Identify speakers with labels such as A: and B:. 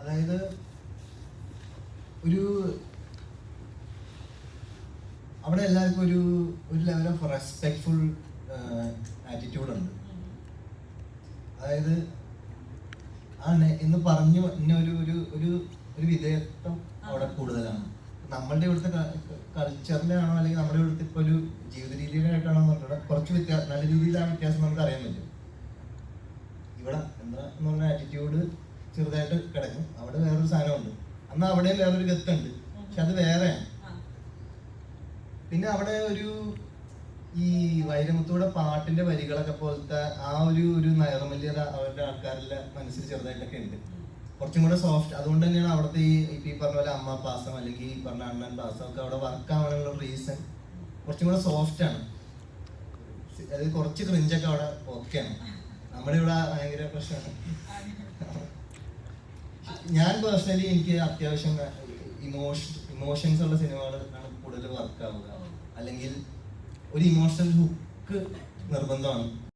A: അതായത് ഒരു അവിടെ എല്ലാവർക്കും ഒരു ഒരു ലെവൽ ഓഫ് റെസ്പെക്ട്ഫുൾ ആറ്റിറ്റ്യൂഡ് ഉണ്ട്. അതായത് ആ എന്ന് പറഞ്ഞു എന്നെ ഒരു ഒരു ഒരു ഒരു വിധേയത്വം അവിടെ കൂടുതലാണ്. നമ്മളുടെ ഇവിടുത്തെ കൾച്ചറിന്റെ ആണോ അല്ലെങ്കിൽ നമ്മുടെ ഇവിടുത്തെ ഇപ്പൊ ഒരു ജീവിത രീതിയുടെ ആയിട്ടാണോ കുറച്ച് വ്യത്യാസം നല്ല രീതിയിലാണ് വ്യത്യാസം നമുക്ക് അറിയാൻ പറ്റും. ഇവിടെ എന്താ എന്ന് പറഞ്ഞ ആറ്റിറ്റ്യൂഡ് ചെറുതായിട്ട് കിടക്കും. അവിടെ വേറൊരു സാധനമുണ്ട്. അന്ന് അവിടെയും വേറൊരു ഗത്തുണ്ട്. പക്ഷെ അത് വേറെയാണ്. പിന്നെ അവിടെ ഒരു ഈ വൈരമുത്തൂടെ പാട്ടിന്റെ വരികളൊക്കെ പോലത്തെ ആ ഒരു ഒരു നൈർമല്യത അവരുടെ ആൾക്കാരുടെ മനസ്സിൽ ചെറുതായിട്ടൊക്കെ ഉണ്ട്. കുറച്ചും കൂടെ സോഫ്റ്റ് അതുകൊണ്ട് തന്നെയാണ് അവിടുത്തെ ഈ ഈ പറഞ്ഞ പോലെ അമ്മ പാസം അല്ലെങ്കിൽ ഈ പറഞ്ഞ അണ്ണൻ പാസം ഒക്കെ അവിടെ വർക്ക് ആവാനുള്ള റീസൺ കുറച്ചും കൂടെ സോഫ്റ്റ് ആണ്. അത് കുറച്ച് ക്രിഞ്ചൊക്കെ അവിടെ ഓക്കെയാണ് നമ്മുടെ ഇവിടെ ഭയങ്കര പ്രശ്നമാണ്. ഞാൻ പേഴ്സണലി എനിക്ക് അത്യാവശ്യം ഇമോഷൻ ഇമോഷൻസ് ഉള്ള സിനിമകൾ ആണ് കൂടുതൽ വർക്ക് ആവുക. അല്ലെങ്കിൽ ഒരു ഇമോഷണൽ ഹുക്ക് നിർബന്ധമാണ്.